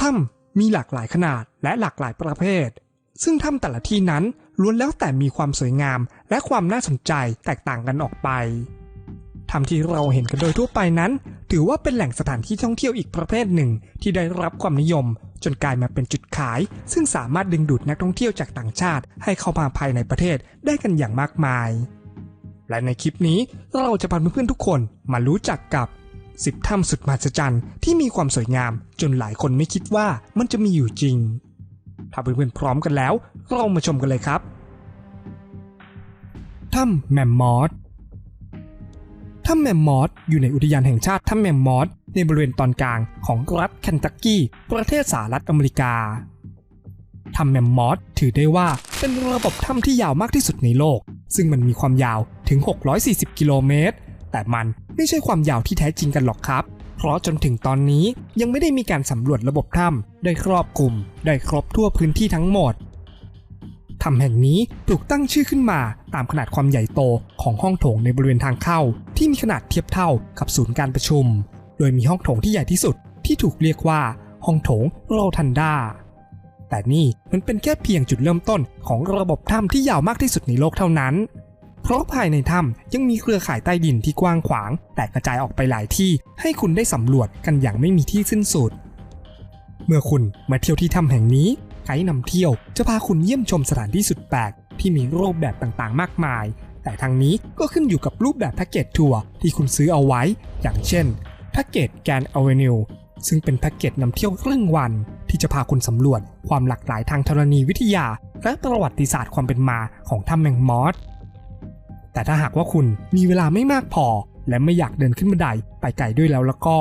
ถ้ำมีหลากหลายขนาดและหลากหลายประเภท ซึ่งถ้ำแต่ละที่นั้นล้วนแล้วแต่มีความสวยงามและความน่าสนใจแตกต่างกันออกไปถ้ำที่เราเห็นกันโดยทั่วไปนั้น ถือว่าเป็นแหล่งสถานที่ท่องเที่ยวอีกประเภทหนึ่ง ที่ได้รับความนิยม จนกลายมาเป็นจุดขาย ซึ่งสามารถดึงดูดนักท่องเที่ยวจากต่างชาติ ให้เข้ามาภายในประเทศได้กันอย่างมากมาย และในคลิปนี้เราจะพาเพื่อนๆทุกคนมารู้จักกับ 10ถ้ำสุดมหัศจรรย์ที่มีความสวยงามจนหลายคนไม่คิดว่ามันจะมีอยู่จริง ถ้าเพื่อนๆพร้อมกันแล้ว เรามาชมกันเลยครับ ถ้ำแมมมอสถ้ำแมมมอสอยู่ในอุทยานแห่งชาติถ้ำแมมมอสในบริเวณตอนกลางของรัฐเคนตักกี้ ประเทศสหรัฐอเมริกา ถ้ำแมมมอสถือได้ว่าเป็นระบบถ้ำที่ยาวมากที่สุดในโลก ซึ่งมันมีความยาวถึง 640 กิโลเมตร แต่มัน ไม่ใช่ความยาวที่แท้จริงกันหรอกครับ เพราะจนถึงตอนนี้ยังไม่ได้มีการสำรวจระบบถ้ำได้ครอบคลุม ได้ครบทั่วพื้นที่ทั้งหมดถ้ำแห่งนี้ถูกตั้งชื่อขึ้นมาตามขนาดความใหญ่โตของห้องโถงในบริเวณทางเข้า ที่มีขนาดเทียบเท่ากับศูนย์การประชุม โดยมีห้องโถงที่ใหญ่ที่สุดที่ถูกเรียกว่าห้องโถงโรทันดาแต่นี่มันเป็นแค่เพียงจุดเริ่มต้นของระบบถ้ำที่ยาวมากที่สุดในโลกเท่านั้น เพราะภายในถ้ำยังมีเครือข่ายใต้ดินที่กว้างขวาง แต่กระจายออกไปหลายที่ ให้คุณได้สำรวจกันอย่างไม่มีที่สิ้นสุด เมื่อคุณมาเที่ยวที่ถ้ำแห่งนี้ไกด์นำเที่ยวจะพาคุณเยี่ยมชมสถานที่สุดแปลกที่มีรูปแบบต่างๆ มากมาย แต่ทางนี้ก็ขึ้นอยู่กับรูปแบบแพ็กเกจทัวร์ที่คุณซื้อเอาไว้ อย่างเช่นแพ็กเกจแกนอเวนิวซึ่งเป็นแพ็กเกจนำเที่ยวครึ่งวัน ที่จะพาคุณสำรวจความหลากหลายทางธรณีวิทยา และประวัติศาสตร์ความเป็นมาของถ้ำแมงมอส แต่ถ้าหากว่าคุณมีเวลาไม่มากพอ และไม่อยากเดินขึ้นบันไดไปไกลด้วยแล้วแล้วก็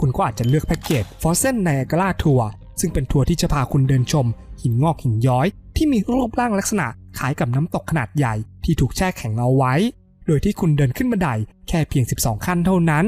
คุณก็อาจจะเลือกแพ็กเกจ f o r s e n Niagara Tour ซึ่งเป็นทัวร์ที่จะพาคุณเดินชม หินงอกหินย้อย ที่มีรูปร่างลักษณะคล้ายกับน้ำตกขนาดใหญ่ที่ถูกแช่แข็งเอาไว้ โดยที่คุณเดินขึ้นบันไดแค่เพียง 12 ขั้นเท่านั้น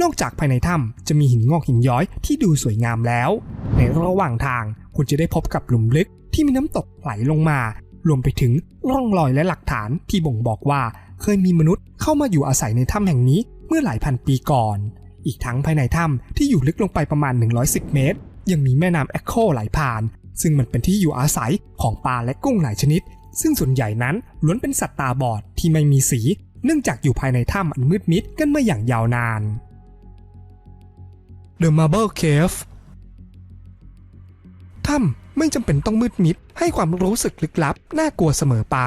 นอกจากภายในถ้ำจะมีหินงอกหินย้อยที่ดูสวยงามแล้ว ในระหว่างทางคุณจะได้พบกับหลุมลึกที่มีน้ำตกไหลลงมา รวมไปถึงร่องรอยและหลักฐานที่บ่งบอกว่าเคยมีมนุษย์เข้ามาอยู่อาศัยในถ้ำแห่งนี้เมื่อหลายพันปีก่อน อีกทั้งภายในถ้ำที่อยู่ลึกลงไปประมาณ 110 เมตร ยังมีแม่น้ำแอคโคไหลผ่าน ซึ่งมันเป็นที่อยู่อาศัยของปลาและกุ้งหลายชนิด ซึ่งส่วนใหญ่นั้นล้วนเป็นสัตว์ตาบอดที่ไม่มีสี เนื่องจากอยู่ภายในถ้ำอันมืดมิดกันมาอย่างยาวนาน The Marble Cave ถ้ำ ไม่จำเป็นต้องมืดมิด ให้ความรู้สึกลึกลับ น่ากลัวเสมอไป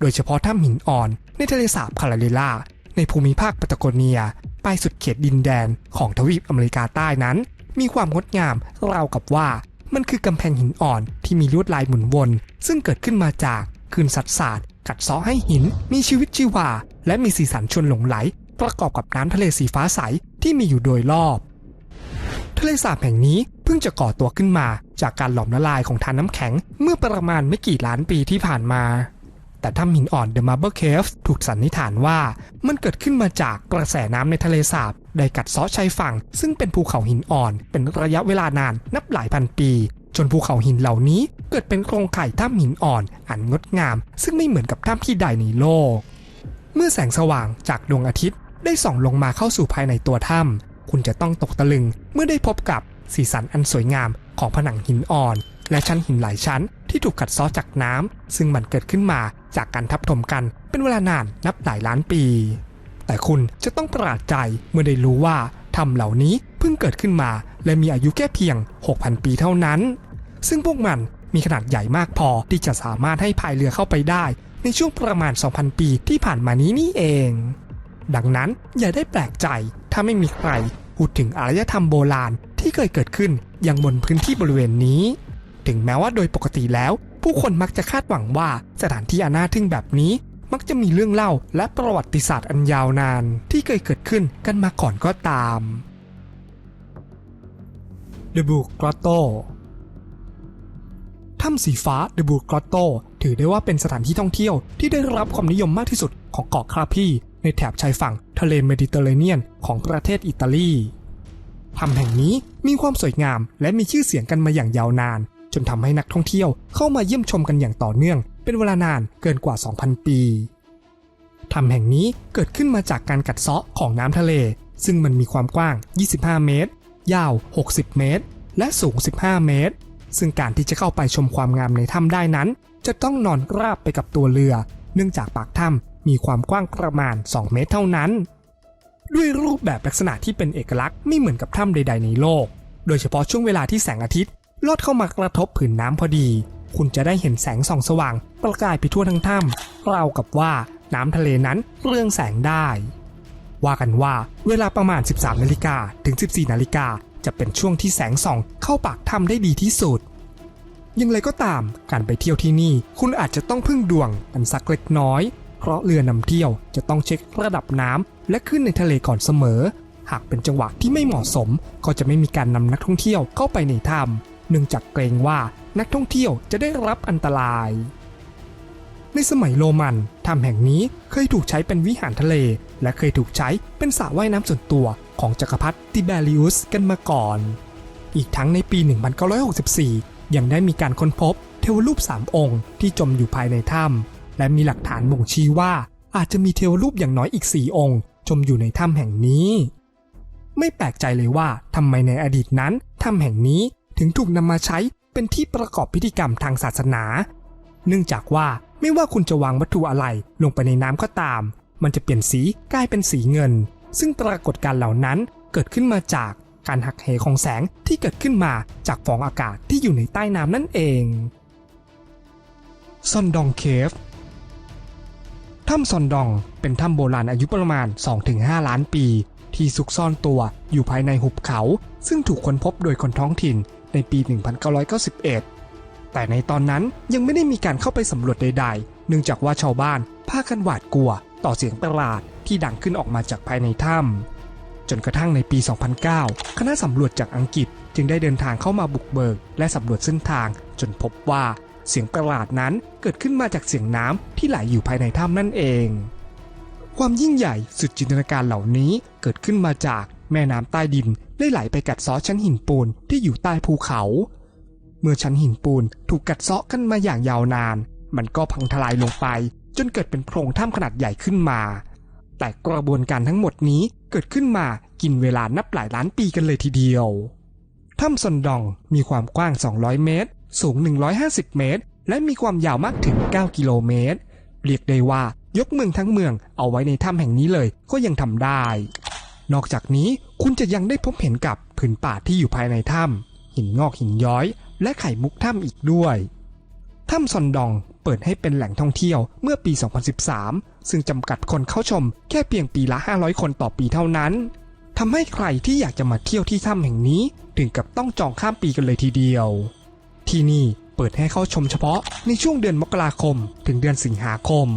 โดยเฉพาะถ้ำหินอ่อนในทะเลสาบพาราเลล่า ในภูมิภาคปาตาโกเนียปสุดเขตดินแดนของทวีปอเมริกาใต้นั้น มีความงดงามราวกับว่ามันคือกำแพงหินอ่อนที่มีลวดลายหมุนวน ซึ่งเกิดขึ้นมาจากคืนสัตว์ศาสตร์กัดเซาะให้หิน มีชีวิตชีวา และมีสีสันชวนหลงไหล ประกอบกับน้ำทะเลสีฟ้าใสที่มีอยู่โดยรอบ ทะเลสาบแห่งนี้เพิ่งจะก่อตัวขึ้นมาจากการหลอมละลายของทานน้ำแข็งเมื่อประมาณไม่กี่ล้านปีที่ผ่านมา แต่ถ้ำหินอ่อน The Marble Cave ถูกสันนิษฐานว่ามันเกิดขึ้นมาจากกระแสน้ำในทะเลสาบได้กัดเซาะชายฝั่ง ซึ่งเป็นภูเขาหินอ่อน เป็นระยะเวลานานนับหลายพันปี จนภูเขาหินเหล่านี้เกิดเป็นโครงข่ายถ้ำหินอ่อนอันงดงาม ซึ่งไม่เหมือนกับถ้ำที่ใดในโลก เมื่อแสงสว่างจากดวงอาทิตย์ได้ส่องลงมาเข้าสู่ภายในตัวถ้ำ คุณจะต้องตกตะลึง เมื่อได้พบกับสีสันอันสวยงามของผนังหินอ่อน และชั้นหินหลายชั้นที่ถูกกัดเซาะจากน้ำซึ่งมันเกิดขึ้นมาจากการทับถมกันเป็นเวลานานนับหลายล้านปี แต่คุณจะต้องประหลาดใจเมื่อได้รู้ว่าถ้ำเหล่านี้เพิ่งเกิดขึ้นมา และมีอายุแค่เพียง 6,000 ปีเท่านั้น ซึ่งพวกมันมีขนาดใหญ่มากพอที่จะสามารถให้พายเรือเข้าไปได้ ในช่วงประมาณ 2,000 ปีที่ผ่านมานี้นี่เอง ดังนั้นอย่าได้แปลกใจ ถ้าไม่มีใครพูดถึงอารยธรรมโบราณที่เคยเกิดขึ้นยังบนพื้นที่บริเวณนี้ ถึงแม้ว่าโดยปกติแล้ว ผู้คนมักจะคาดหวังว่าสถานที่อันาทึ่งแบบนี้ มักจะมีเรื่องเล่าและประวัติศาสตร์อันยาวนาน ที่เคยเกิดขึ้นกันมาก่อนก็ตาม The Blue Grotto ถ้ำสีฟ้า The Blue Grotto ถือได้ว่าเป็นสถานที่ท่องเที่ยวที่ได้รับความนิยมมากที่สุดของเกาะคาพี ในแถบชายฝั่งทะเลเมดิเตอร์เรเนียนของประเทศอิตาลีถ้ำแห่งนี้มีความสวยงามและมีชื่อเสียงกันมาอย่างยาวนาน จนทำให้นักท่องเที่ยวเข้ามาเยี่ยมชมกันอย่างต่อเนื่อง เป็นเวลานานเกินกว่า 2,000 ปีถ้ำแห่งนี้เกิดขึ้นมาจากการกัดเซาะของน้ำทะเล ซึ่งมันมีความกว้าง 25 เมตร ยาว 60 เมตร และสูง 15 เมตร ซึ่งการที่จะเข้าไปชมความงามในถ้ำได้นั้น จะต้องนอนราบไปกับตัวเรือ เนื่องจากปากถ้ำ มีความกว้างประมาณ 2 เมตรเท่านั้น ด้วยรูปแบบลักษณะที่เป็นเอกลักษณ์ไม่เหมือนกับถ้ำใด ๆ ในโลก โดยเฉพาะช่วงเวลาที่แสงอาทิตย์ลอดเข้ามากระทบผืนน้ำพอดี คุณจะได้เห็นแสงส่องสว่าง ประกายไปทั่วทั้งถ้ำราวกับว่าน้ำทะเลนั้นเรืองแสงได้ ว่ากันว่าเวลาประมาณ 13นาฬิกาถึง 14นาฬิกาจะเป็นช่วงที่แสงส่องเข้าปากถ้ำได้ดีที่สุดอยังไรก็ตาม การไปเที่ยวที่นี่ คุณอาจจะต้องพึ่งดวงกันสักเล็กน้อย เพราะเรือนำเที่ยวจะต้องเช็คระดับน้ำและขึ้นในทะเลก่อนเสมอ หากเป็นจังหวะที่ไม่เหมาะสม ก็จะไม่มีการนำนักท่องเที่ยวเข้าไปในถ้ำเนื่องจากเกรงว่านักท่องเที่ยวจะได้รับอันตราย ในสมัยโรมันถ้ำแห่งนี้เคยถูกใช้เป็นวิหารทะเล และเคยถูกใช้เป็นสระว่ายน้ำส่วนตัวของจักรพรรดิติเบริอุสกันมาก่อน อีกทั้งในปี 1964 ยังได้มีการค้นพบเทวรูป3องค์ที่จมอยู่ภายในถ้ำ และมีหลักฐานบ่งชี้ว่าอาจจะมีเทวรูปอย่างน้อยอีก4องค์จมอยู่ในถ้ำแห่งนี้ ไม่แปลกใจเลยว่าทำไมในอดีตนั้นถ้ำแห่งนี้ถึงถูกนำมาใช้เป็นที่ประกอบพิธีกรรมทางศาสนา เนื่องจากว่าไม่ว่าคุณจะวางวัตถุอะไรลงไปในน้ำก็ตาม มันจะเปลี่ยนสีกลายเป็นสีเงิน ซึ่งปรากฏการเหล่านั้นเกิดขึ้นมาจากการหักเหของแสงที่เกิดขึ้นมาจากฟองอากาศที่อยู่ในใต้น้ำนั่นเองซอนดองเคฟ ถ้ำซอนดองเป็นถ้ำโบราณอายุประมาณ 2-5 ล้านปี ที่ซุกซ่อนตัวอยู่ภายในหุบเขา ซึ่งถูกค้นพบโดยคนท้องถิ่นในปี 1991 แต่ในตอนนั้นยังไม่ได้มีการเข้าไปสำรวจใดๆ เนื่องจากว่าชาวบ้านพากันหวาดกลัว ต่อเสียงประหลาดที่ดังขึ้นออกมาจากภายในถ้ำจนกระทั่งในปี 2009 คณะสำรวจจากอังกฤษจึงได้เดินทางเข้ามาบุกเบิก และสำรวจเส้นทางจนพบว่า เสียงประหลาดนั้นเกิดขึ้นมาจากเสียงน้ำที่ไหลอยู่ภายในถ้ำนั่นเอง ความยิ่งใหญ่สุดจินตนาการเหล่านี้เกิดขึ้นมาจากแม่น้ำใต้ดินได้ไหลไปกัดเซาะชั้นหินปูนที่อยู่ใต้ภูเขา เมื่อชั้นหินปูนถูกกัดเซาะกันมาอย่างยาวนาน มันก็พังทลายลงไป จนเกิดเป็นโพรงถ้ำขนาดใหญ่ขึ้นมา แต่กระบวนการทั้งหมดนี้เกิดขึ้นมากินเวลานับหลายล้านปีกันเลยทีเดียวถ้ำซอนดองมีความกว้าง 200 เมตร สูง 150 เมตร และมีความยาวมากถึง 9 กิโลเมตร เรียกได้ว่ายกเมืองทั้งเมืองเอาไว้ในถ้ำแห่งนี้เลยก็ยังทำได้ นอกจากนี้คุณจะยังได้พบเห็นกับผืนป่าที่อยู่ภายในถ้ำหินงอกหินย้อย และไข่มุกถ้ำอีกด้วย ถ้ำซอนดองเปิดให้เป็นแหล่งท่องเที่ยวเมื่อปี 2013 ซึ่งจำกัดคนเข้าชมแค่เพียงปีละ 500 คนต่อปีเท่านั้นทำให้ใครที่อยากจะมาเที่ยวที่ถ้ำแห่งนี้ ถึงกับต้องจองข้ามปีกันเลยทีเดียว ที่นี่เปิดให้เข้าชมเฉพาะในช่วงเดือนมกราคม ถึงเดือนสิงหาคม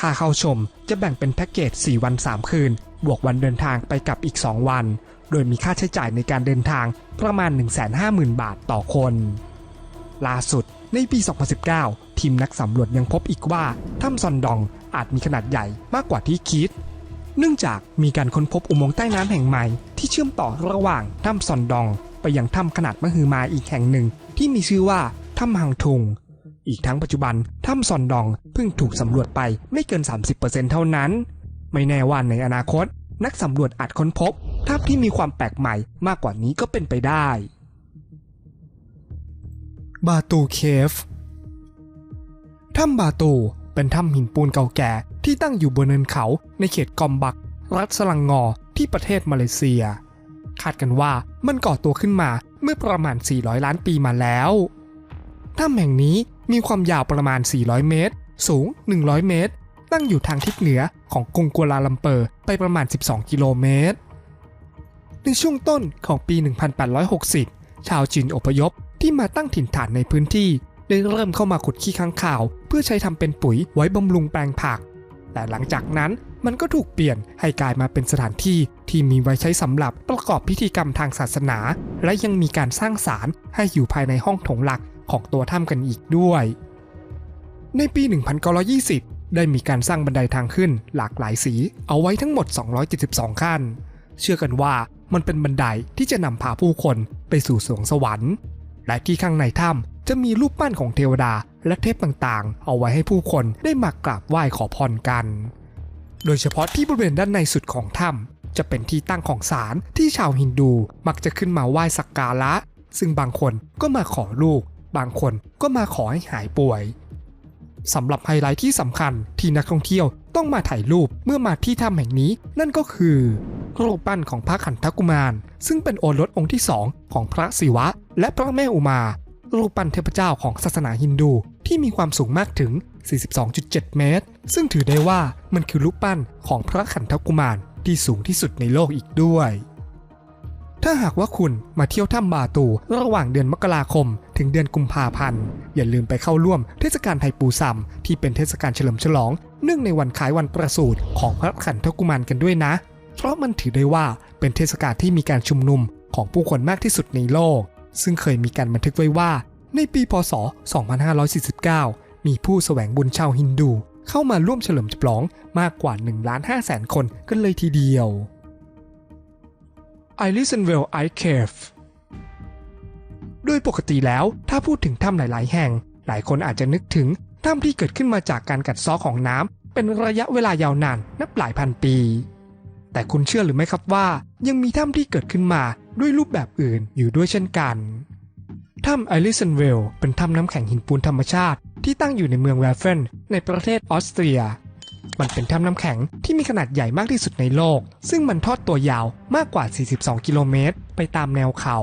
ค่าเข้าชมจะแบ่งเป็นแพ็กเกจ 4 วัน 3 คืน บวกวันเดินทางไปกลับอีก 2 วัน โดยมีค่าใช้จ่ายในการเดินทางประมาณ 150,000 บาทต่อคน ล่าสุดในปี 2019 ทีมนักสำรวจยังพบอีกว่าถ้ำซอนดองอาจมีขนาดใหญ่มากกว่าที่คิด เนื่องจากมีการค้นพบอุโมงค์ใต้น้ำแห่งใหม่ที่เชื่อมต่อระหว่างถ้ำซอนดอง ไปยังถ้ำขนาดมหึมาอีกแห่งหนึ่ง ที่มีชื่อว่าถ้ำฮังทุง อีกทั้งปัจจุบันถ้ำซอนดองเพิ่งถูกสำรวจไปไม่เกิน 30%เท่านั้น ไม่แน่ว่าในอนาคต นักสำรวจอาจค้นพบถ้ำที่มีความแปลกใหม่มากกว่านี้ก็เป็นไปได้ บาตูเคฟถ้ำบาตูเป็นถ้ำหินปูนเก่าแก่ที่ตั้งอยู่บนเนินเขาในเขตกอมบัก รัฐสลังงอที่ประเทศมาเลเซียาดกันว่ามันก่อตัวขึ้นมาเมื่อประมาณ 400 ล้านปีมาแล้วถ้ำแห่งนี้มีความยาวประมาณ 400 เมตร สูง 100 เมตร ตั้งอยู่ทางทิศเหนือของกรุงกัวลาลัมเปอร์ไปประมาณ 12 กิโลเมตร ในช่วงต้นของปี 1860 ชาวจีนอพยพที่มาตั้งถิ่นฐานในพื้นที่ ได้เริ่มเข้ามาขุดขี้ค้างคาว เพื่อใช้ทำเป็นปุ๋ยไว้บำรุงแปลงผัก แต่หลังจากนั้น มันก็ถูกเปลี่ยนให้กลายมาเป็นสถานที่ที่มีไว้ใช้สำหรับประกอบพิธีกรรมทางศาสนา และยังมีการสร้างศาลให้อยู่ภายในห้องโถงหลักของตัวถ้ำกันอีกด้วย ในปี 1920 ได้มีการสร้างบันไดทางขึ้นหลากหลายสี เอาไว้ทั้งหมด 272 ขั้น เชื่อกันว่ามันเป็นบันไดที่จะนำพาผู้คนไปสู่สวงสวรรค์ และที่ข้างในถ้ำจะมีรูปปั้นของเทวดาและเทพต่างๆ เอาไว้ให้ผู้คนได้มากราบไหว้ขอพรกัน โดยเฉพาะที่บริเวณด้านในสุดของถ้ำจะเป็นที่ตั้งของศาลที่ชาวฮินดูมักจะขึ้นมาไหว้สักการะ ซึ่งบางคนก็มาขอลูก บางคนก็มาขอให้หายป่วยสำหรับไฮไลท์ที่สำคัญที่นักท่องเที่ยวต้องมาถ่ายรูปเมื่อมาที่ถ้ำแห่งนี้ นั่นก็คือรูปปั้นของพระขันธกุมาร ซึ่งเป็นโอรสองค์ที่สองของพระศิวะ และพระแม่อุมา รูปปั้นเทพเจ้าของศาสนาฮินดูที่มีความสูงมากถึง 42.7 เมตร ซึ่งถือได้ว่ามันคือรูปปั้นของพระขันธกุมารที่สูงที่สุดในโลกอีกด้วย ถ้าหากว่าคุณมาเที่ยวถ้ำบาตูระหว่างเดือนมกราคม ถึงเดือนกุมภาพันธ์ อย่าลืมไปเข้าร่วมเทศกาลไทปูซัมที่เป็นเทศกาลเฉลิมฉลอง เนื่องในวันคล้ายวันประสูติของพระขันธกุมารกันด้วยนะ เพราะมันถือได้ว่าเป็นเทศกาลที่มีการชุมนุมของผู้คนมากที่สุดในโลก ซึ่งเคยมีการบันทึกไว้ว่า ในปีพศ 2549 มีผู้แสวงบุญชาวฮินดู เข้ามาร่วมเฉลิมฉลองมากกว่า1ล้าน5แสนคนกันเลยทีเดียว i l i s o n w e l l Ice Cave โดยปกติแล้วถ้าพูดถึงถ้ำหลาย ๆ แห่ง หลายคนอาจจะนึกถึงถ้ำที่เกิดขึ้นมาจากการกัดเซาะของน้ำเป็นระยะเวลายาวนานนับหลายพันปี แต่คุณเชื่อหรือไม่ครับว่า ยังมีถ้ำที่เกิดขึ้นมาด้วยรูปแบบอื่นอยู่ด้วยเช่นกัน ถ้ำไอริสันเวลเป็นถ้ำน้ำแข็งหินปูนธรรมชาติ ที่ตั้งอยู่ในเมืองแวฟเฟนในประเทศออสเตรีย มันเป็นถ้ำน้ำแข็งที่มีขนาดใหญ่มากที่สุดในโลก ซึ่งมันทอดตัวยาวมากกว่า 42 กิโลเมตร ไปตามแนวเขา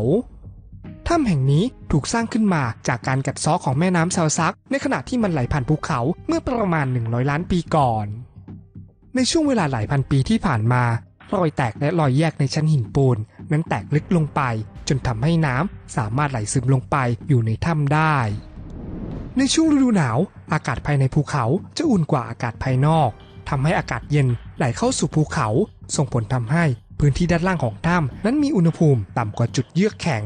ถ้ำแห่งนี้ถูกสร้างขึ้นมาจากการกัดเซาะของแม่น้ำซาซัก ในขณะที่มันไหลผ่านภูเขาเมื่อประมาณ 100 ล้านปีก่อน ในช่วงเวลาหลายพันปีที่ผ่านมา รอยแตกและรอยแยกในชั้นหินปูน นั้นแตกลึกลงไป จนทำให้น้ำสามารถไหลซึมลงไปอยู่ในถ้ำได้ ในช่วงฤดูหนาว อากาศภายในภูเขาจะอุ่นกว่าอากาศภายนอกทำให้อากาศเย็นไหลเข้าสู่ภูเขา ส่งผลทำให้พื้นที่ด้านล่างของถ้ำนั้นมีอุณหภูมิต่ำกว่าจุดเยือกแข็ง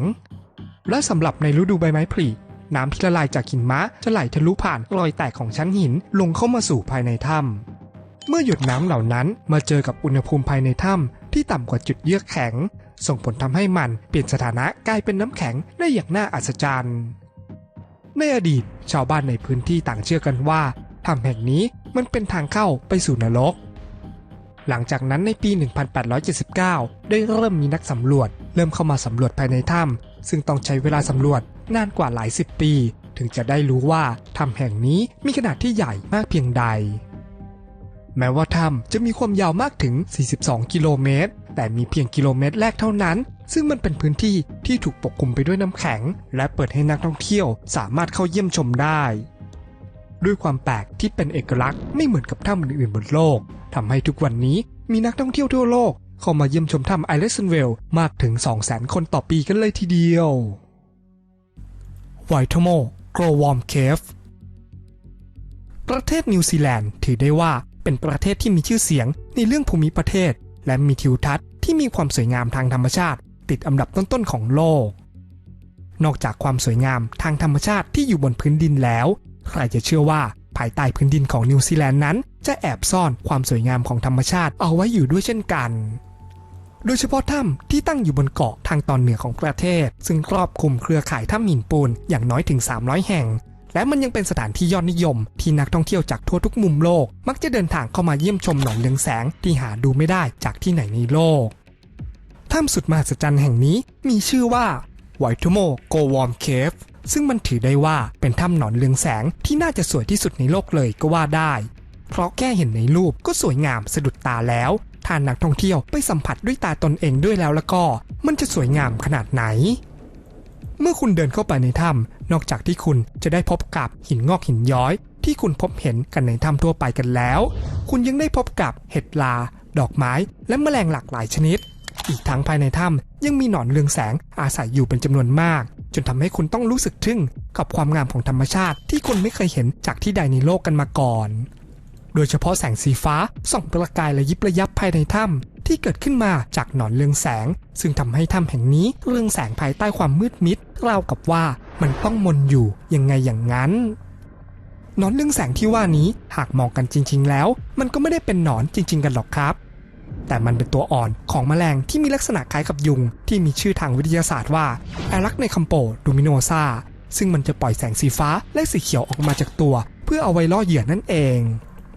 และสำหรับในฤดูใบไม้ผลิน้ำที่ละลายจากหินมะจะไหลทะลุผ่านรอยแตกของชั้นหินลงเข้ามาสู่ภายในถ้ำเมื่อหยดน้ำเหล่านั้นมาเจอกับอุณหภูมิภายในถ้ำที่ต่ำกว่าจุดเยือกแข็ง ส่งผลทำให้มันเปลี่ยนสถานะกลายเป็นน้ำแข็งได้อย่างน่าอัศจรรย์ ในอดีตชาวบ้านในพื้นที่ต่างเชื่อกันว่าถ้ำแห่งนี้มันเป็นทางเข้าไปสู่นรก หลังจากนั้นในปี 1879 ได้เริ่มมีนักสำรวจ เริ่มเข้ามาสำรวจภายในถ้ำซึ่งต้องใช้เวลาสำรวจนานกว่าหลายสิบปี ถึงจะได้รู้ว่าถ้ำแห่งนี้มีขนาดที่ใหญ่มากเพียงใด แม้ว่าถ้ำจะมีความยาวมากถึง 42 กิโลเมตร แต่มีเพียงกิโลเมตรแรกเท่านั้น ซึ่งมันเป็นพื้นที่ที่ถูกปกคลุมไปด้วยน้ำแข็ง และเปิดให้นักท่องเที่ยวสามารถเข้าเยี่ยมชมได้ ด้วยความแปลกที่เป็นเอกลักษณ์ไม่เหมือนกับถ้ำอื่นๆบนโลกทำให้ทุกวันนี้มีนักท่องเที่ยวทั่วโลกเข้ามาเยี่ยมชมถ้ำไอเลสันเวลมากถึง 200,000 คนต่อปีกันเลยทีเดียวไวท์โมโกรวอมเคฟประเทศนิวซีแลนด์ถือได้ว่าเป็นประเทศที่มีชื่อเสียงในเรื่องภูมิประเทศ และมีทิวทัศน์ที่มีความสวยงามทางธรรมชาติ ติดอันดับต้นๆของโลก นอกจากความสวยงามทางธรรมชาติที่อยู่บนพื้นดินแล้ว ใครจะเชื่อว่าภายใต้พื้นดินของนิวซีแลนด์นั้น จะแอบซ่อนความสวยงามของธรรมชาติเอาไว้อยู่ด้วยเช่นกัน โดยเฉพาะถ้ำที่ตั้งอยู่บนเกาะทางตอนเหนือของประเทศ ซึ่งครอบคลุมเครือข่ายถ้ำหินปูนอย่างน้อยถึง 300 แห่ง และมันยังเป็นสถานที่ยอดนิยม ที่นักท่องเที่ยวจากทั่วทุกมุมโลก มักจะเดินทางเข้ามาเยี่ยมชมหนอนเรืองแสงที่หาดูไม่ได้จากที่ไหนในโลกถ้ำสุดมหัศจรรย์แห่งนี้มีชื่อว่าไวทูโมโกวอมเคฟซึ่งมันถือได้ว่าเป็นถ้ำหนอนเรืองแสงที่น่าจะสวยที่สุดในโลกเลยก็ว่าได้ เพราะแค่เห็นในรูปก็สวยงามสะดุดตาแล้ว ถ้านักท่องเที่ยวไปสัมผัสด้วยตาตนเองด้วยแล้วล้วก็ มันจะสวยงามขนาดไหน เมื่อคุณเดินเข้าไปในถ้ำนอกจากที่คุณจะได้พบกับหินงอกหินย้อย ที่คุณพบเห็นกันในถ้ำทั่วไปกันแล้ว คุณยังได้พบกับเห็ดลา ดอกไม้ และแมลงหลากหลายชนิด อีกทั้งภายในถ้ำยังมีหนอนเรืองแสงอาศัยอยู่เป็นจำนวนมาก จนทำให้คุณต้องรู้สึกทึ่งกับความงามของธรรมชาติที่คุณไม่เคยเห็นจากที่ใดในโลกกันมาก่อน โดยเฉพาะแสงสีฟ้าส่องประกายและยิบระยับภายในถ้ำที่เกิดขึ้นมาจากหนอนเรืองแสง ซึ่งทำให้ถ้ำแห่งนี้เรืองแสงภายใต้ความมืดมิด ราวกับว่ามันต้องมนอยู่ยังไงอย่างนั้นหนอนเรื่องแสงที่ว่านี้หากมองกันจริง ๆ แล้ว มันก็ไม่ได้เป็นหนอนจริง ๆ กันหรอกครับ แต่มันเป็นตัวอ่อนของแมลงที่มีลักษณะคล้ายกับยุง ที่มีชื่อทางวิทยาศาสตร์ว่าแอลักในคัมโปดูมิโนซาซึ่งมันจะปล่อยแสงสีฟ้าและสีเขียวออกมาจากตัว เพื่อเอาไว้ล่อเหยื่อนั่นเอง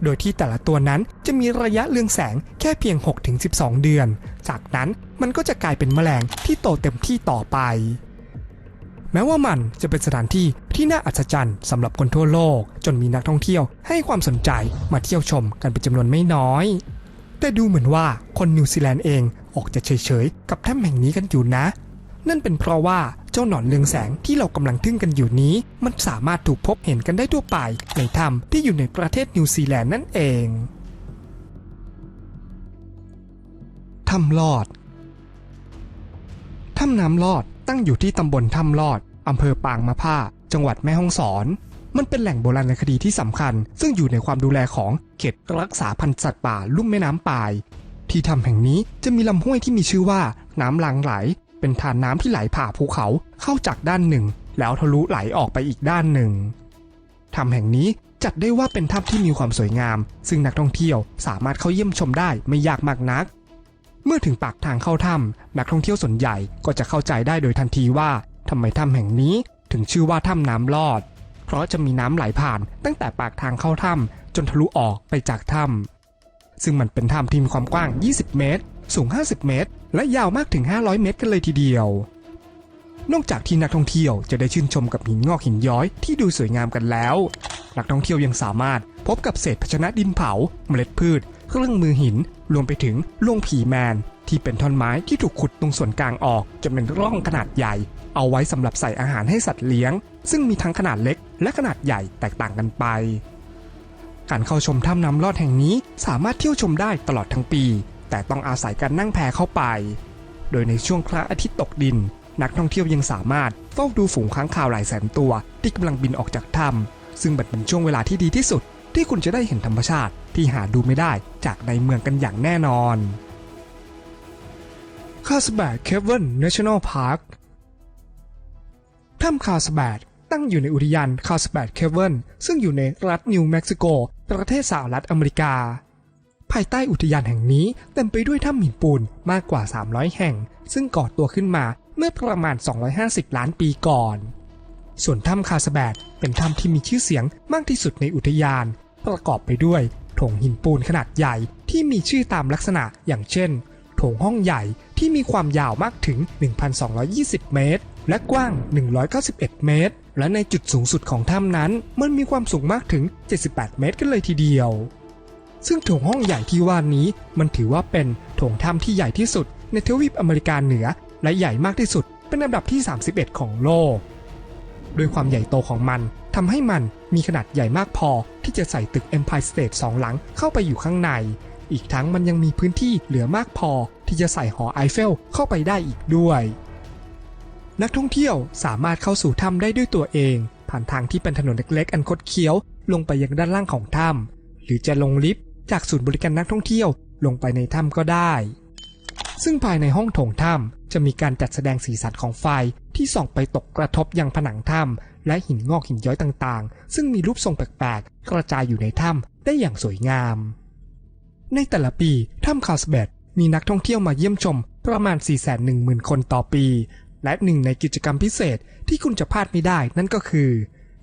โดยที่แต่ละตัวนั้นจะมีระยะเรืองแสงแค่เพียง 6-12 เดือน จากนั้นมันก็จะกลายเป็นแมลงที่โตเต็มที่ต่อไป แม้ว่ามันจะเป็นสถานที่ที่น่าอัศจรรย์สำหรับคนทั่วโลก จนมีนักท่องเที่ยวให้ความสนใจมาเที่ยวชมกันเป็นจำนวนไม่น้อย แต่ดูเหมือนว่าคนนิวซีแลนด์เองออกจะเฉยๆ กับถ้ำแห่งนี้กันอยู่นะ นั่นเป็นเพราะว่าเจ้าหนอนเรืองแสงที่เรากำลังทึ่งกันอยู่นี้ มันสามารถถูกพบเห็นกันได้ทั่วไปในถ้ำที่อยู่ในประเทศนิวซีแลนด์นั่นเองถ้ำลอดถ้ำน้ำลอด ตั้งอยู่ที่ตำบลถ้ำลอดอำเภอปางมะผ้า จังหวัดแม่ฮ่องสอน มันเป็นแหล่งโบราณคดีที่สำคัญ ซึ่งอยู่ในความดูแลของเขตรักษาพันธุ์สัตว์ป่าลุ่มแม่น้ำปาย ที่ถ้ำแห่งนี้จะมีลำห้วยที่มีชื่อว่าน้ำลังไหล เป็นทานน้ำที่ไหลผ่าภูเขาเข้าจากด้านหนึ่ง แล้วทะลุไหลออกไปอีกด้านหนึ่งถ้ำแห่งนี้จัดได้ว่าเป็นถ้ำที่มีความสวยงาม ซึ่งนักท่องเที่ยวสามารถเข้าเยี่ยมชมได้ไม่ยากมากนัก เมื่อถึงปากทางเข้าถ้ำนักท่องเที่ยวส่วนใหญ่ก็จะเข้าใจได้โดยทันทีว่าทำไมถ้ำแห่งนี้ถึงชื่อว่าถ้ำน้ำลอด เพราะจะมีน้ำไหลผ่านตั้งแต่ปากทางเข้าถ้ำจนทะลุออกไปจากถ้ำซึ่งมันเป็นถ้ำที่มีความกว้าง 20 เมตร สูง 50 เมตร และยาวมากถึง 500 เมตรกันเลยทีเดียวนอกจากที่นักท่องเที่ยวจะได้ชื่นชมกับหินงอกหินย้อยที่ดูสวยงามกันแล้ว นักท่องเที่ยวยังสามารถพบกับเศษภาชนะดินเผา เมล็ดพืช เครื่องมือหิน รวมไปถึงโลงผีแมน ที่เป็นท่อนไม้ที่ถูกขุดตรงส่วนกลางออกจนเป็นร่องขนาดใหญ่ เอาไว้สำหรับใส่อาหารให้สัตว์เลี้ยง ซึ่งมีทั้งขนาดเล็กและขนาดใหญ่แตกต่างกันไป การเข้าชมถ้ำน้ำลอดแห่งนี้สามารถเที่ยวชมได้ตลอดทั้งปี แต่ต้องอาศัยการนั่งแพเข้าไป โดยในช่วงพระอาทิตย์ตกดิน นักท่องเที่ยวยังสามารถเฝ้าดูฝูงค้างคาวหลายแสนตัวที่กำลังบินออกจากถ้ำซึ่งมันเป็นช่วงเวลาที่ดีที่สุดที่คุณจะได้เห็นธรรมชาติ ที่หาดูไม่ได้จากในเมืองกันอย่างแน่นอนคาสแบดเคเวนเนชั่นแนลพาร์คถ้ำคาสแบดตั้งอยู่ในอุทยานคาสแบดเคเวนซึ่งอยู่ในรัฐนิวเม็กซิโก ประเทศสหรัฐอเมริกา ภายใต้อุทยานแห่งนี้เต็มไปด้วยถ้ำหินปูนมากกว่า 300 แห่ง ซึ่งก่อตัวขึ้นมาเมื่อประมาณ 250 ล้านปีก่อน ส่วนถ้ำคาสแบดเป็นถ้ำที่มีชื่อเสียงมากที่สุดในอุทยาน ประกอบไปด้วย ถงหินปูนขนาดใหญ่ที่มีชื่อตามลักษณะอย่างเช่นโถงห้องใหญ่ที่มีความยาวมากถึง 1,220 เมตร และกว้าง 191 เมตร และในจุดสูงสุดของถ้ำนั้น มันมีความสูงมากถึง 78 เมตรกันเลยทีเดียว ซึ่งโถงห้องใหญ่ที่ว่านี้ มันถือว่าเป็นโถงถ้ำที่ใหญ่ที่สุด ในทวีปอเมริกาเหนือ และใหญ่มากที่สุด เป็นอันดับที่ 31 ของโลกด้วยความใหญ่โตของมัน ทำให้มันมีขนาดใหญ่มากพอที่จะใส่ตึก Empire State สองหลังเข้าไปอยู่ข้างใน อีกทั้งมันยังมีพื้นที่เหลือมากพอที่จะใส่หอไอเฟลเข้าไปได้อีกด้วย นักท่องเที่ยวสามารถเข้าสู่ถ้ำได้ด้วยตัวเอง ผ่านทางที่เป็นถนนเล็กๆ อันคดเคี้ยว ลงไปยังด้านล่างของถ้ำหรือจะลงลิฟต์จากศูนย์บริการนักท่องเที่ยวลงไปในถ้ำก็ได้ ซึ่งภายในห้องโถงถ้ำจะมีการจัดแสดงสีสันของไฟที่ส่องไปตกกระทบยังผนังถ้ำ และหินงอกหินย้อยต่างๆ ซึ่งมีรูปทรงแปลกๆ กระจายอยู่ในถ้ำได้อย่างสวยงาม ในแต่ละปีถ้ำคาสเบดมีนักท่องเที่ยวมาเยี่ยมชมประมาณ 410,000 คนต่อปี และหนึ่งในกิจกรรมพิเศษที่คุณจะพลาดไม่ได้นั่นก็คือ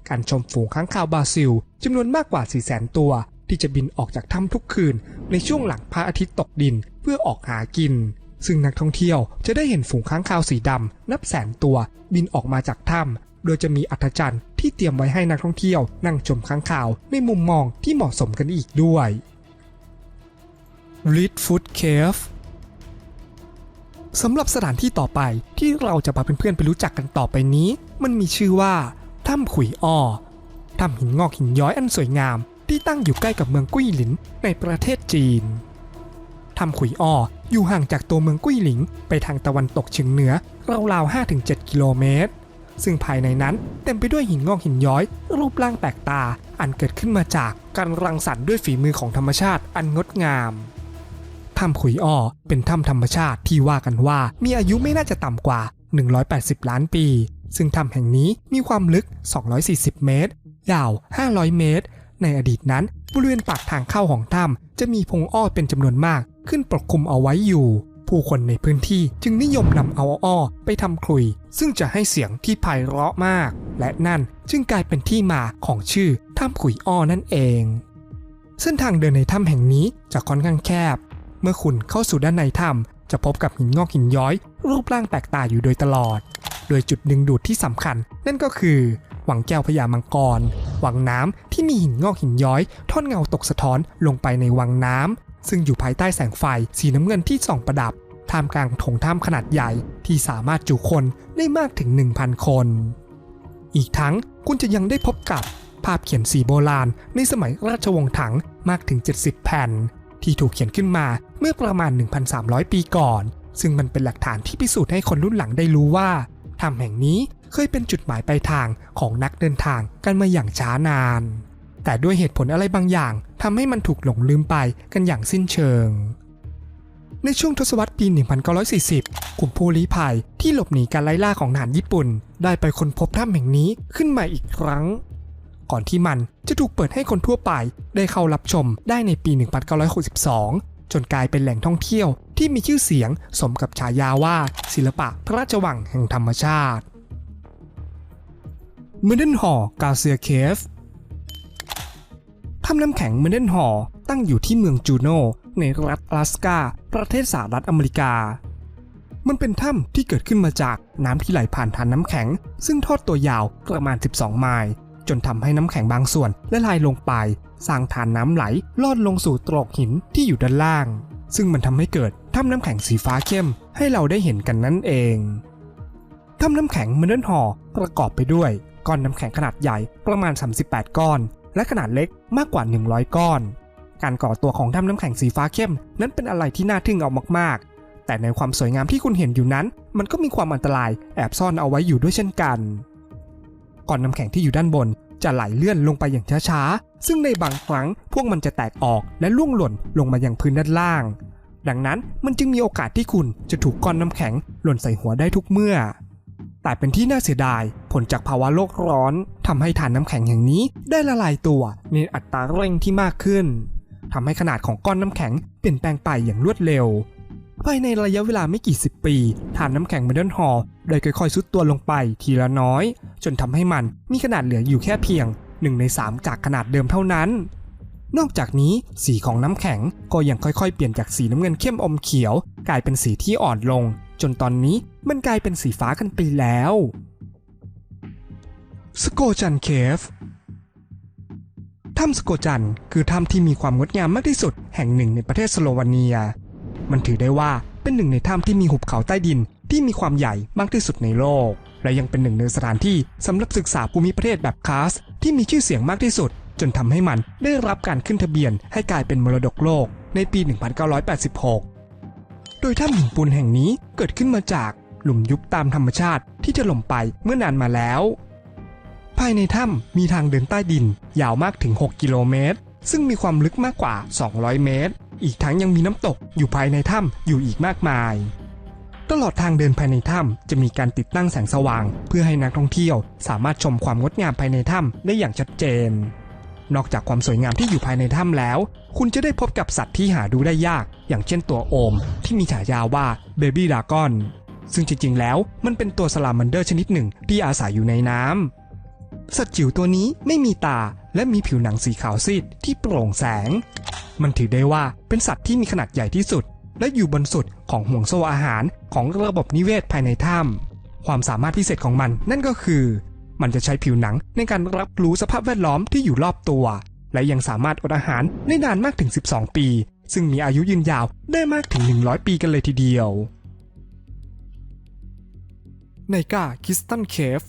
การชมฝูงค้างคาวบราซิลจำนวนมากกว่า 400,000 ตัว ที่จะบินออกจากถ้ำทุกคืน ในช่วงหลังพระอาทิตย์ตกดินเพื่อออกหากิน ซึ่งนักท่องเที่ยวจะได้เห็นฝูงค้างคาวสีดำนับแสนตัว บินออกมาจากถ้ำ โดยจะมีอัธจันทร์ที่เตรียมไว้ให้นักท่องเที่ยว นั่งชมค้างคาวในมุมมองที่เหมาะสมกันอีกด้วย Reed Food Cave สำหรับสถานที่ต่อไปที่เราจะพาเพื่อนๆไปรู้จักกันต่อไปนี้ มันมีชื่อว่าถ้ำขุยอ้อถ้ำหินงอกหินย้อยอันสวยงาม ที่ตั้งอยู่ใกล้กับเมืองกุ้ยหลินในประเทศจีนถ้ำขุยอ้ออยู่ห่างจากตัวเมืองกุ้ยหลิง ไปทางตะวันตกเฉียงเหนือราวๆ5-7 กิโลเมตร ซึ่งภายในนั้นเต็มไปด้วยหินงอกหินย้อย รูปร่างแปลกตา อันเกิดขึ้นมาจากการรังสรรค์ด้วยฝีมือของธรรมชาติอันงดงามถ้ำขุยอ้อเป็นถ้ำธรรมชาติที่ว่ากันว่ามีอายุไม่น่าจะต่ำกว่า 180 ล้านปี ซึ่งถ้ำแห่งนี้มีความลึก 240 เมตร ยาว 500 เมตร ในอดีตนั้นบริเวณปากทางเข้าของถ้ำจะมีพงอ้อเป็นจำนวนมากขึ้นปกคลุมเอาไว้อยู่ ผู้คนในพื้นที่จึงนิยมนำเอาอ้อไปทำคลุย ซึ่งจะให้เสียงที่ไพเราะมาก และนั่นจึงกลายเป็นที่มาของชื่อถ้ำขุยอ้อนั่นเอง เส้นทางเดินในถ้ำแห่งนี้จะค่อนข้างแคบ เมื่อคุณเข้าสู่ด้านในถ้ำจะพบกับหินงอกหินย้อย รูปร่างแปลกตาอยู่โดยตลอด โดยจุดดึงดูดที่สำคัญ นั่นก็คือหวังแก้วพญามังกร วังน้ำที่มีหินงอกหินย้อยทอดเงาตกสะท้อนลงไปในวังน้ำ ซึ่งอยู่ภายใต้แสงไฟสีน้ำเงินที่ส่องประดับท่ามกลางโถงถ้ำขนาดใหญ่ที่สามารถจุคนได้มากถึง 1,000 คน อีกทั้งคุณจะยังได้พบกับภาพเขียนสีโบราณในสมัยราชวงศ์ถังมากถึง 70 แผ่น ที่ถูกเขียนขึ้นมาเมื่อประมาณ 1,300 ปีก่อน ซึ่งมันเป็นหลักฐานที่พิสูจน์ให้คนรุ่นหลังได้รู้ว่าถ้ำแห่งนี้เคยเป็นจุดหมายปลายทางของนักเดินทางกันมาอย่างช้านาน แต่ด้วยเหตุผลอะไรบางอย่างทำให้มันถูกหลงลืมไปกันอย่างสิ้นเชิง ในช่วงทศวรรษปี 1940 กลุ่มผู้ลี้ภัยที่หลบหนีการไล่ล่าของทหารญี่ปุ่น ได้ไปค้นพบถ้ำแห่งนี้ขึ้นมาอีกครั้ง ก่อนที่มันจะถูกเปิดให้คนทั่วไปได้เข้ารับชมได้ในปี 1962 จนกลายเป็นแหล่งท่องเที่ยวที่มีชื่อเสียงสมกับฉายาว่าศิลปะพระราชวังแห่งธรรมชาติม r เดนหอกาเซียเคฟ ถ้ำน้ำแข็งเมเดนหอตั้งอยู่ที่เมืองจูโนในรัฐลาสกา ประเทศสหรัฐอเมริกา มันเป็นถ้ำที่เกิดขึ้นมาจากน้ำที่ไหลผ่านฐานน้ำแข็ง ซึ่งทอดตัวยาวประมาณ 12 ไมล์จนทำให้น้ำแข็งบางส่วนละลายลงไป สร้างฐานน้ำไหลลอดลงสู่ตรอกหินที่อยู่ด้านล่าง ซึ่งมันทำให้เกิดถ้ำน้ำแข็งสีฟ้าเข้ม ให้เราได้เห็นกันนั่นเองถ้ำน้ำแข็งเมเดนหอประกอบไปด้วยก้อนน้ำแข็งขนาดใหญ่ประมาณ 38 ก้อน และขนาดเล็กมากกว่า 100 ก้อน การก่อตัวของถ้ำน้ำแข็งสีฟ้าเข้ม นั้นเป็นอะไรที่น่าทึ่งเอามากๆ แต่ในความสวยงามที่คุณเห็นอยู่นั้น มันก็มีความอันตรายแอบซ่อนเอาไว้อยู่ด้วยเช่นกันก้อนน้ำแข็งที่อยู่ด้านบนจะไหลเลื่อนลงไปอย่างช้าๆ ซึ่งในบางครั้งพวกมันจะแตกออกและล่วงหล่นลงมายังพื้นด้านล่าง ดังนั้นมันจึงมีโอกาสที่คุณจะถูกก้อนน้ำแข็งหล่นใส่หัวได้ทุกเมื่อ แต่เป็นที่น่าเสียดาย ผลจากภาวะโลกร้อนทำให้ฐานน้ำแข็งแห่งนี้ได้ละลายตัวในอัตราเร่งที่มากขึ้นทำให้ขนาดของก้อนน้ำแข็งเปลี่ยนแปลงไปอย่างรวดเร็วภายในระยะเวลาไม่กี่สิบปีฐานน้ำแข็งเมเดนฮอลได้ค่อยๆซุดตัวลงไปทีละน้อย จนทำให้มันมีขนาดเหลืออยู่แค่เพียง1ใน3จากขนาดเดิมเท่านั้น นอกจากนี้สีของน้ำแข็งก็ยังค่อยๆ เปลี่ยนจากสีน้ำเงินเข้มอมเขียว กลายเป็นสีที่อ่อนลง จนตอนนี้มันกลายเป็นสีฟ้ากันไปแล้วสโกจันเคฟถ้ำสโกจันคือถ้ำที่มีความงดงามมากที่สุดแห่งหนึ่งในประเทศสโลวาเนีย มันถือได้ว่าเป็นหนึ่งในถ้ำที่มีหุบเขาใต้ดินที่มีความใหญ่มากที่สุดในโลก และยังเป็นหนึ่งในสถานที่สำหรับศึกษาภูมิประเทศแบบคลาสที่มีชื่อเสียงมากที่สุด จนทำให้มันได้รับการขึ้นทะเบียนให้กลายเป็นมรดกโลกในปี 1986 ดยถ้ำหินปูนแห่งนี้เกิดขึ้นมาจากหลุมยุบตามธรรมชาติที่จะล่มไปเมื่อนานมาแล้ว ภายในถ้ำมีทางเดินใต้ดิน ยาวมากถึง 6 กิโลเมตร ซึ่งมีความลึกมากกว่า 200 เมตร อีกทั้งยังมีน้ำตกอยู่ภายในถ้ำอยู่อีกมากมาย ตลอดทางเดินภายในถ้ำจะมีการติดตั้งแสงสว่าง เพื่อให้นักท่องเที่ยวสามารถชมความงดงามภายในถ้ำได้อย่างชัดเจน นอกจากความสวยงามที่อยู่ภายในถ้ำแล้ว คุณจะได้พบกับสัตว์ที่หาดูได้ยาก อย่างเช่นตัวโอม ที่มีฉายาว่าเบบี้ดากอนซึ่งจริงๆ แล้วมันเป็นตัวสลามันเดอร์ชนิดหนึ่งที่อาศัยอยู่ในน้ำสัตว์จิ๋วตัวนี้ไม่มีตาและมีผิวหนังสีขาวซีดที่โปร่งแสง มันถือได้ว่าเป็นสัตว์ที่มีขนาดใหญ่ที่สุด และอยู่บนสุดของห่วงโซ่อาหารของระบบนิเวศภายในถ้ำความสามารถพิเศษของมันนั่นก็คือ มันจะใช้ผิวหนังในการรับรู้สภาพแวดล้อมที่อยู่รอบตัว และยังสามารถอดอาหารได้นานมากถึง 12 ปี ซึ่งมีอายุยืนยาวได้มากถึง 100 ปีกันเลยทีเดียว ไนกาคิสตันเคฟ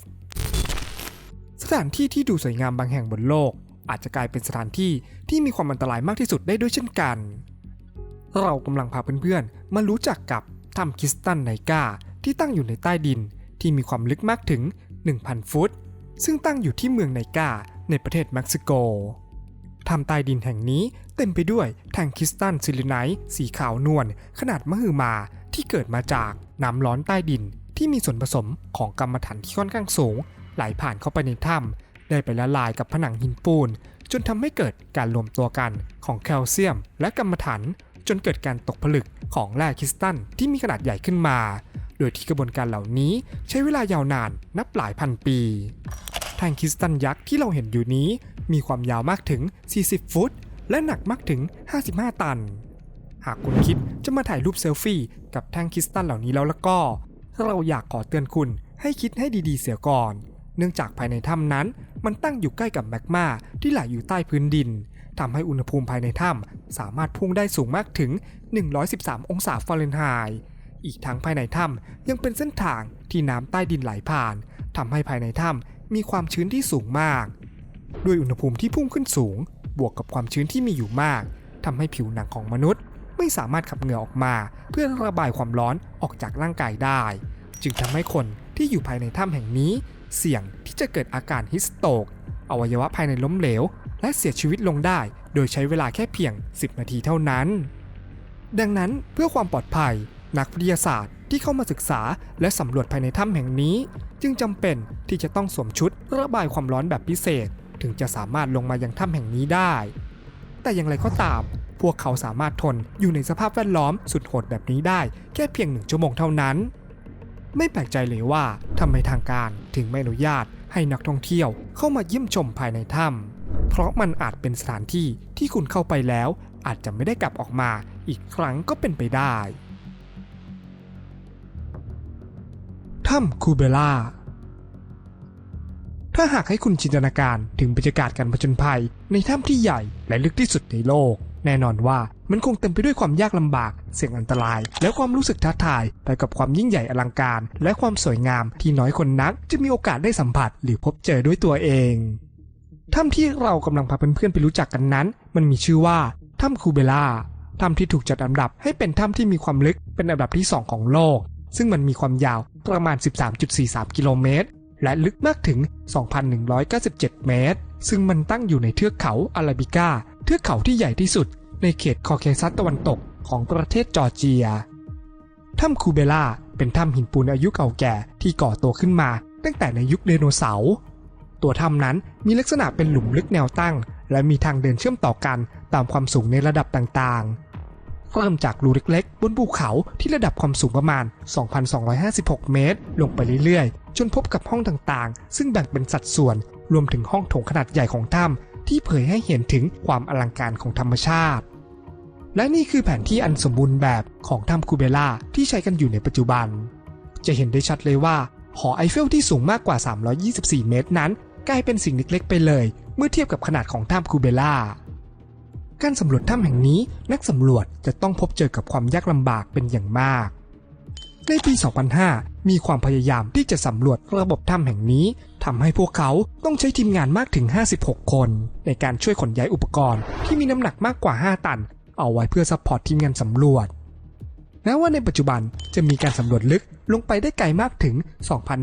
สถานที่ที่ดูสวยงามบางแห่งบนโลก อาจจะกลายเป็นสถานที่ที่มีความอันตรายมากที่สุดได้ด้วยเช่นกัน เรากำลังพาเพื่อนๆ มารู้จักกับถ้ำคิสตันไนกาที่ตั้งอยู่ในใต้ดินที่มีความลึกมากถึง 1,000 ฟุต ซึ่งตั้งอยู่ที่เมืองไนกาในประเทศเม็กซิโกถ้ำใต้ดินแห่งนี้เต็มไปด้วยแทงคริสตัลซิลิไนท์สีขาวนวลขนาดมหึมาที่เกิดมาจากน้ำร้อนใต้ดินที่มีส่วนผสมของกรรมฐานที่ค่อนข้างสูง ไหลผ่านเข้าไปในถ้ำได้ไปละลายกับผนังหินปูน จนทำให้เกิดการรวมตัวกันของแคลเซียม และกรรมฐาน จนเกิดการตกผลึกของแร่คริสตัลที่มีขนาดใหญ่ขึ้นมา โดยที่กระบวนการเหล่านี้ใช้เวลายาวนานนับหลายพันปี แท่งคริสตัลยักษ์ที่เราเห็นอยู่นี้มีความยาวมากถึง 40 ฟุต และหนักมากถึง 55 ตัน หากคุณคิดจะมาถ่ายรูปเซลฟี่กับแท่งคริสตัลเหล่านี้แล้วล้วก็ เราอยากขอเตือนคุณให้คิดให้ดีๆเสียก่อน เนื่องจากภายในถ้ำนั้น มันตั้งอยู่ใกล้กับแมกมาที่ไหลอยู่ใต้พื้นดิน ทำให้อุณหภูมิภายในถ้ำสามารถพุ่งได้สูงมากถึง 113 องศาฟาเรนไฮต์อีกทั้งภายในถ้ำยังเป็นเส้นทางที่น้ำใต้ดินไหลผ่านทำให้ภายในถ้ำมีความชื้นที่สูงมาก ด้วยอุณหภูมิที่พุ่งขึ้นสูง บวกกับความชื้นที่มีอยู่มากทำให้ผิวหนังของมนุษย์ ไม่สามารถขับเหงื่อออกมา เพื่อระบายความร้อนออกจากร่างกายได้ จึงทำให้คนที่อยู่ภายในถ้ำแห่งนี้ เสี่ยงที่จะเกิดอาการฮิสโตก อวัยวะภายในล้มเหลว และเสียชีวิตลงได้ โดยใช้เวลาแค่เพียง 10 นาทีเท่านั้น ดังนั้นเพื่อความปลอดภัย นักวิทยาศาสตร์ที่เข้ามาศึกษาและสำรวจภายในถ้ำแห่งนี้ จึงจำเป็นที่จะต้องสวมชุดระบายความร้อนแบบพิเศษ ถึงจะสามารถลงมายังถ้ำแห่งนี้ได้ แต่อย่างไรก็ตาม พวกเขาสามารถทนอยู่ในสภาพแวดล้อมสุดโหดแบบนี้ได้แค่เพียงหนึ่งชั่วโมงเท่านั้น ไม่แปลกใจเลยว่าทำไมทางการถึงไม่อนุญาตให้นักท่องเที่ยวเข้ามาเยี่ยมชมภายในถ้ำ เพราะมันอาจเป็นสถานที่ที่คุณเข้าไปแล้ว อาจจะไม่ได้กลับออกมาอีกครั้งก็เป็นไปได้ ถ้ำคูเบล่า ถ้าหากให้คุณจินตนาการถึงบรรยากาศการผจญภัย ในถ้ำที่ใหญ่และลึกที่สุดในโลก แน่นอนว่ามันคงเต็มไปด้วยความยากลำบาก เสี่ยงอันตราย และความรู้สึกท้าทาย ไปกับความยิ่งใหญ่อลังการ และความสวยงามที่น้อยคนนัก จะมีโอกาสได้สัมผัสหรือพบเจอด้วยตัวเอง ถ้ำที่เรากำลังพาเพื่อนๆไปรู้จักกันนั้น มันมีชื่อว่าถ้ำคูเบล่าถ้ำที่ถูกจัดอันดับให้เป็นถ้ำที่มีความลึกเป็นอันดับที่ 2 ของโลก ซึ่งมันมีความยาวประมาณ 13.43 กิโลเมตร และลึกมากถึง 2,197 เมตร ซึ่งมันตั้งอยู่ในเทือกเขาอาราบิก้า เทือกเขาที่ใหญ่ที่สุด ในเขตคอเคซัสตะวันตกของประเทศจอร์เจีย ถ้ำคูเบล่าเป็นถ้ำหินปูนอายุเก่าแก่ที่ก่อตัวขึ้นมา ตั้งแต่ในยุคไดโนเสาร์ ตัวถ้ำนั้น มีลักษณะเป็นหลุมลึกแนวตั้ง และมีทางเดินเชื่อมต่อกันตามความสูงในระดับต่างๆ เริ่มจากรูเล็กๆ บนภูเขาที่ระดับความสูงประมาณ 2,256 เมตร ลงไปเรื่อยๆ จนพบกับห้องต่างๆ ซึ่งแบ่งเป็นสัดส่วน รวมถึงห้องโถงขนาดใหญ่ของถ้ำที่เผยให้เห็นถึงความอลังการของธรรมชาติ และนี่คือแผนที่อันสมบูรณ์แบบของถ้ำคูเบล่าที่ใช้กันอยู่ในปัจจุบัน จะเห็นได้ชัดเลยว่าหอไอเฟลที่สูงมากกว่า 324 เมตรนั้น กลายเป็นสิ่งเล็กๆไปเลย เมื่อเทียบกับขนาดของถ้ำคูเบล่าการสำรวจถ้ำแห่งนี้นักสำรวจจะต้องพบเจอกับความยากลำบากเป็นอย่างมาก ในปี 2005 มีความพยายามที่จะสำรวจระบบถ้ำแห่งนี้ทำให้พวกเขาต้องใช้ทีมงานมากถึง 56 คน ในการช่วยขนย้ายอุปกรณ์ที่มีน้ำหนักมากกว่า 5 ตัน เอาไว้เพื่อซัพพอร์ตทีมงานสำรวจแม้ว่าในปัจจุบันจะมีการสำรวจลึกลงไปได้ไกลมากถึง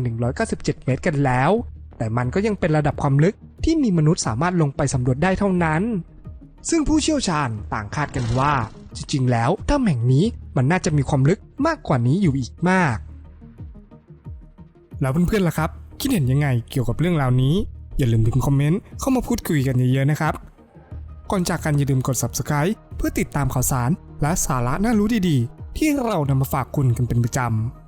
2,197 เมตรกันแล้ว แต่มันก็ยังเป็นระดับความลึกที่มีมนุษย์สามารถลงไปสำรวจได้เท่านั้น ซึ่งผู้เชี่ยวชาญต่างคาดกันว่า จริงๆ แล้วถ้ำแห่งนี้มันน่าจะมีความลึกมากกว่านี้อยู่อีกมาก แล้วเพื่อนๆล่ะครับ คิดเห็นยังไงเกี่ยวกับเรื่องราวนี้ อย่าลืมพิมพ์คอมเมนต์เข้ามาพูดคุยกันเยอะๆนะครับ ก่อนจากกันอย่าลืมกด subscribe เพื่อติดตามข่าวสารและสาระน่ารู้ดีๆ ที่เรานำมาฝากคุณกันเป็นประจำ